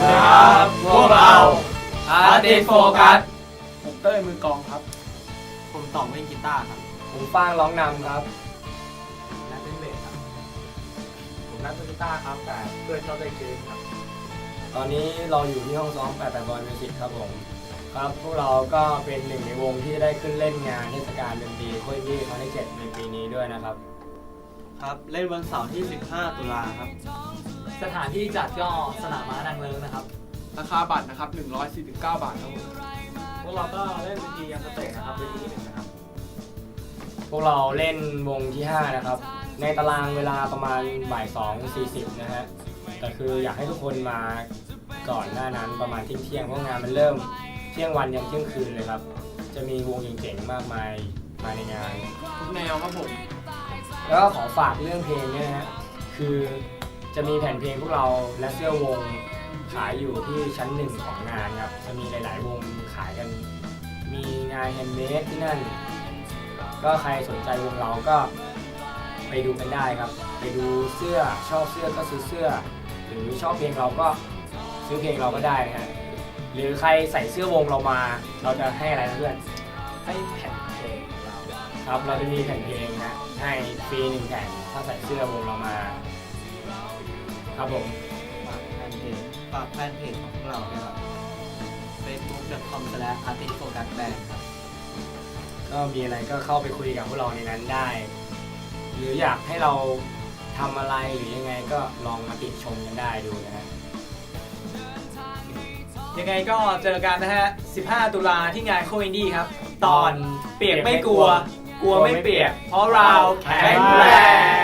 ครับพวกเราอาร์ติสโฟกัสผมเต้ยมือกลองครับ ผมต่องเล่นกีตาร์ครับ ผมฟางร้องนำครับนักเล่นเบสครับ ผมนักเล่นกีตาร์ครับแต่เพื่อนชอบเล่นเกมครับ ตอนนี้เราอยู่ที่ห้องซ้อม88บอลมิวสิกครับผมครับพวกเราก็เป็นหนึ่งในวงที่ได้ขึ้นเล่นงานเทศกาลดนตรีโคุยดี้ครั้งที่7ในปีนี้ด้วยนะครับ ครับ เล่นวันเสาร์ที่ 15 ตุลาครับ สถานที่จัดก็สนามม้านางเลิงนะครับ ราคาบัตรนะครับ 149 บาทครับผมพวกเราก็เล่นเวทียังสเตจนะครับเวทีที่หนึ่งนะครับ พวกเราเล่นวงที่ 5 นะครับ ในตารางเวลาประมาณบ่าย2 40 นะฮะแต่คืออยากให้ทุกคนมาก่อนหน้านั้นประมาณเที่ยงเที่ยงๆเพราะงานมันเริ่มเที่ยงวันยันเที่ยงคืนเลยครับ จะมีวงเจ๋งๆมากมายมาในงาน ทุกแนวครับผม แล้วก็ขอฝากเรื่องเพลงเนี่ยนะฮะคือ จะมีแผ่นเพลงพวกเราและเสื้อวงขายอยู่ที่ชั้นหนึ่งของงานครับ จะมีหลาย ๆ วงขายกัน มีงานแฮนด์เมดที่นั่น ก็ใครสนใจวงเราก็ไปดูกันได้ครับ ไปดูเสื้อชอบเสื้อก็ซื้อเสื้อ หรือชอบเพลงเราก็ซื้อเพลงเราก็ได้นะฮะหรือใครใส่เสื้อวงเรามา เราจะให้อะไรนะเพื่อนให้แผ่นเพลงเราครับเราจะมีแผ่นเพลงนะให้ฟรีหนึ่งแผ่นถ้าใส่เสื้อวงเรามา ครับผม ฝากแฟนเพจฝากแฟนเพจของพวกเราด้วยครับ facebook.com/artistfocusband ครับ ก็มีอะไรก็เข้าไปคุยกับพวกเราในนั้นได้ หรืออยากให้เราทำอะไรหรือยังไงก็ลองมาติดชมกันได้ดูนะฮะ ยังไงก็เจอกันนะฮะ 15 ตุลาที่งานโคอินดี้ครับ ตอนเปียกไม่กลัว กลัวไม่เปียก เพราะเราแข็งแรง